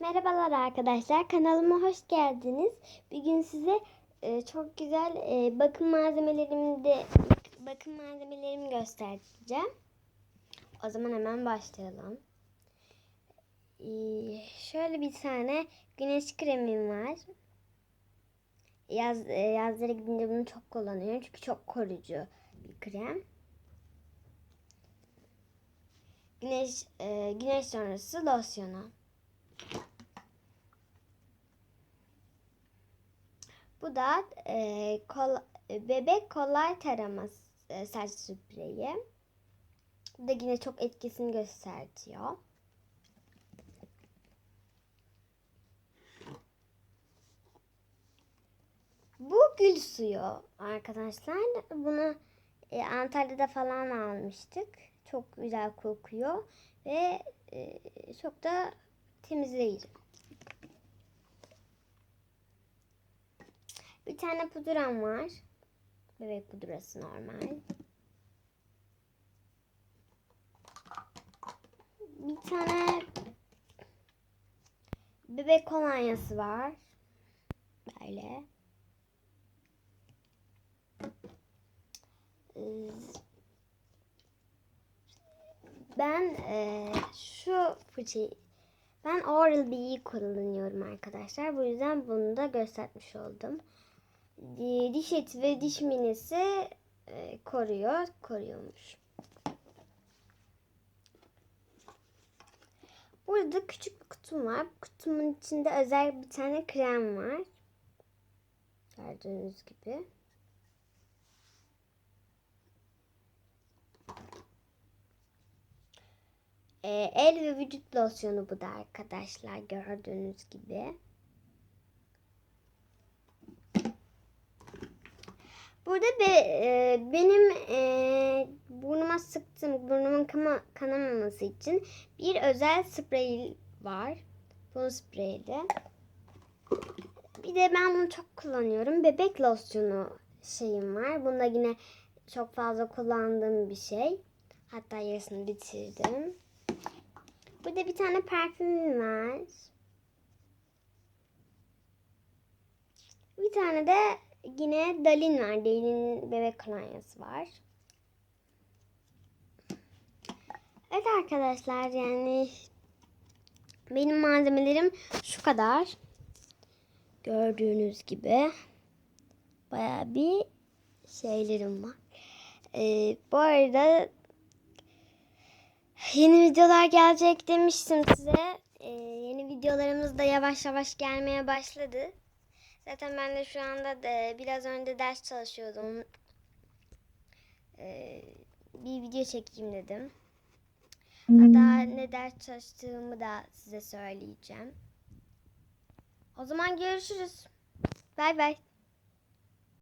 Merhabalar arkadaşlar. Kanalıma hoş geldiniz. Bugün size e, çok güzel e, bakım malzemelerimi de bakım malzemelerimi göstereceğim. O zaman hemen başlayalım. E, şöyle bir tane güneş kremim var. Yaz e, yazlara gidince bunu çok kullanıyorum çünkü çok koruyucu bir krem. Güneş e, güneş sonrası losyonu. Bu da e, kol, bebek kolay taraması e, saç spreyi. Bu da yine çok etkisini gösteriyor. Bu gül suyu arkadaşlar. Bunu e, Antalya'da falan almıştık. Çok güzel kokuyor ve e, çok da temizleyici. Bir tane pudram var. Bebek pudrası normal. Bir tane bebek kolonyası var. Böyle. Ben e, şu fırçayı ben Oral B'yi kullanıyorum arkadaşlar. Bu yüzden bunu da göstermiş oldum. E, Diş eti ve diş minesi e, koruyor, koruyormuş. Burada küçük bir kutum var. Bu kutumun içinde özel bir tane krem var. Gördüğünüz gibi. Ee, el ve vücut losyonu bu da arkadaşlar gördüğünüz gibi. Burada be, e, benim e, burnuma sıktığım burnumun kama, kanamaması için bir özel sprey var. Bu spreyli. Bir de ben bunu çok kullanıyorum. Bebek losyonu şeyim var. Bunda yine çok fazla kullandığım bir şey. Hatta yarısını bitirdim. Burada bir tane parfümüm var. Bir tane de yine Dalin var. Dalin'in bebek kolonyası var. Evet arkadaşlar yani benim malzemelerim şu kadar. Gördüğünüz gibi baya bir şeylerim var. Ee, bu arada Yeni videolar gelecek demiştim size. Ee, yeni videolarımız da yavaş yavaş gelmeye başladı. Zaten ben de şu anda da biraz önce ders çalışıyordum. Ee, bir video çekeyim dedim. Hatta ne ders çalıştığımı da size söyleyeceğim. O zaman görüşürüz. Bay bay.